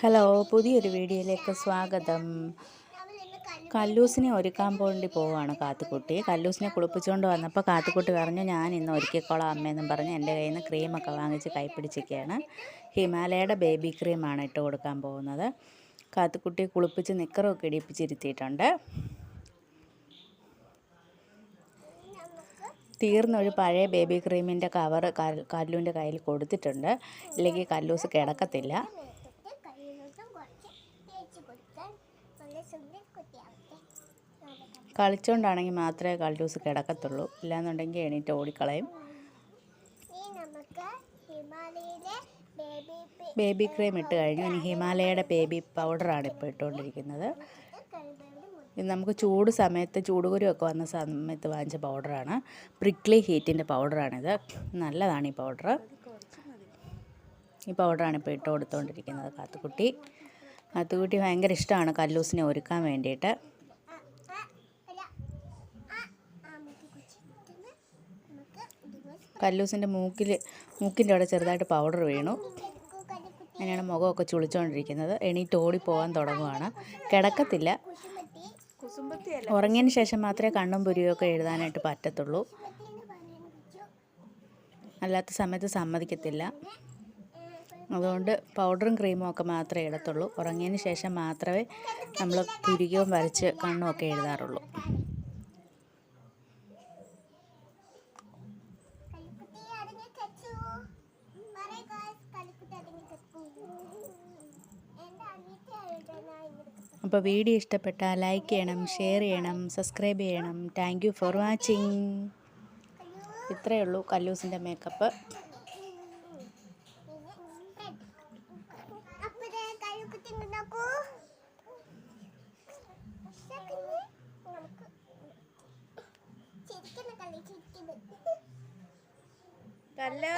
Hello പുതിയൊരു വീഡിയോയിലേക്ക് സ്വാഗതം. കല്ലൂസിനെ ഒരുക്കാൻ വേണ്ടി പോവാണ് കാത്തുക്കുട്ടി കല്ലൂസിനെ കുളിപ്പിച്ചുകൊണ്ട് വന്നപ്പോൾ കാത്തുക്കുട്ടി പറഞ്ഞു ഞാൻ ഇന്ന് ഒരുക്കിക്കോളാം അമ്മയെന്നും പറഞ്ഞ് എന്റെ കയ്യിൽ നിന്ന് ക്രീമൊക്കെ വാങ്ങിച്ച് കൈപ്പിടിച്ചൊക്കെയാണ് ഹിമാലയയുടെ ബേബി ക്രീമാണ് ഇട്ട് കൊടുക്കാൻ പോകുന്നത്. കാത്തുക്കുട്ടി കുളിപ്പിച്ച് നിക്കറൊക്കെ ഇടിപ്പിച്ചിരുത്തിയിട്ടുണ്ട്. തീർന്നൊരു പഴയ ബേബി ക്രീമിന്റെ കവർ കല്ലുവിന്റെ കയ്യിൽ കൊടുത്തിട്ടുണ്ട്. ഇല്ലെങ്കിൽ കല്ലൂസ് കിടക്കത്തില്ല. കളിച്ചുകൊണ്ടാണെങ്കിൽ മാത്രമേ കൾഡൂസ് കിടക്കത്തുള്ളൂ. ഇല്ലാന്നുണ്ടെങ്കിൽ എണീറ്റ് ഓടിക്കളയും. ബേബി ക്രീം ഇട്ട് കഴിഞ്ഞു. ഇനി ഹിമാലയയുടെ ബേബി പൗഡറാണ് ഇപ്പോൾ ഇട്ടുകൊണ്ടിരിക്കുന്നത്. ഇത് നമുക്ക് ചൂട് സമയത്ത് ചൂടുകുരുവൊക്കെ വന്ന സമയത്ത് വാങ്ങിച്ച പൗഡറാണ് പ്രിക്ലി ഹീറ്റിന്റെ പൗഡറാണിത് നല്ലതാണ് ഈ പൗഡർ ഈ പൗഡറാണ് ഇപ്പോൾ ഇട്ട് കൊടുത്തുകൊണ്ടിരിക്കുന്നത് കാത്തുക്കുട്ടി കാത്തുക്കുട്ടി ഭയങ്കര ഇഷ്ടമാണ് കല്ലൂസിനെ ഒരുക്കാൻ വേണ്ടിയിട്ട്. കല്ലൂസിന്റെ മൂക്കിൽ മൂക്കിന്റെ അവിടെ ചെറുതായിട്ട് പൗഡർ വീണു. അങ്ങനെയാണ് മുഖമൊക്കെ ചുളിച്ചുകൊണ്ടിരിക്കുന്നത് എണീറ്റ് ഓടിപ്പോകാൻ തുടങ്ങുവാണ്. കിടക്കത്തില്ല. ഉറങ്ങിയതിന് ശേഷം മാത്രമേ കണ്ണും പുരിയൊക്കെ എഴുതാനായിട്ട് പറ്റത്തുള്ളൂ. അല്ലാത്ത സമയത്ത് സമ്മതിക്കത്തില്ല. അതുകൊണ്ട് പൗഡറും ക്രീമും ഒക്കെ മാത്രമേ ഇടത്തുള്ളൂ. ഉറങ്ങിയതിന് ശേഷം മാത്രമേ നമ്മൾ പുരികവും വരച്ച് കണ്ണും ഒക്കെ എഴുതാറുള്ളൂ. അപ്പോൾ വീഡിയോ ഇഷ്ടപ്പെട്ടാൽ ലൈക്ക് ചെയ്യണം ഷെയർ ചെയ്യണം സബ്സ്ക്രൈബ് ചെയ്യണം. താങ്ക് യു ഫോർ വാച്ചിങ് ഇത്രയേ ഉള്ളൂ കല്ലൂസിന്റെ മേക്കപ്പ് കലിക്കുട്ടി നോക്കൂ നമുക്ക് ചിരിക്കുന്ന കളി ചിരിക്കുന്നത് കല്ലോ?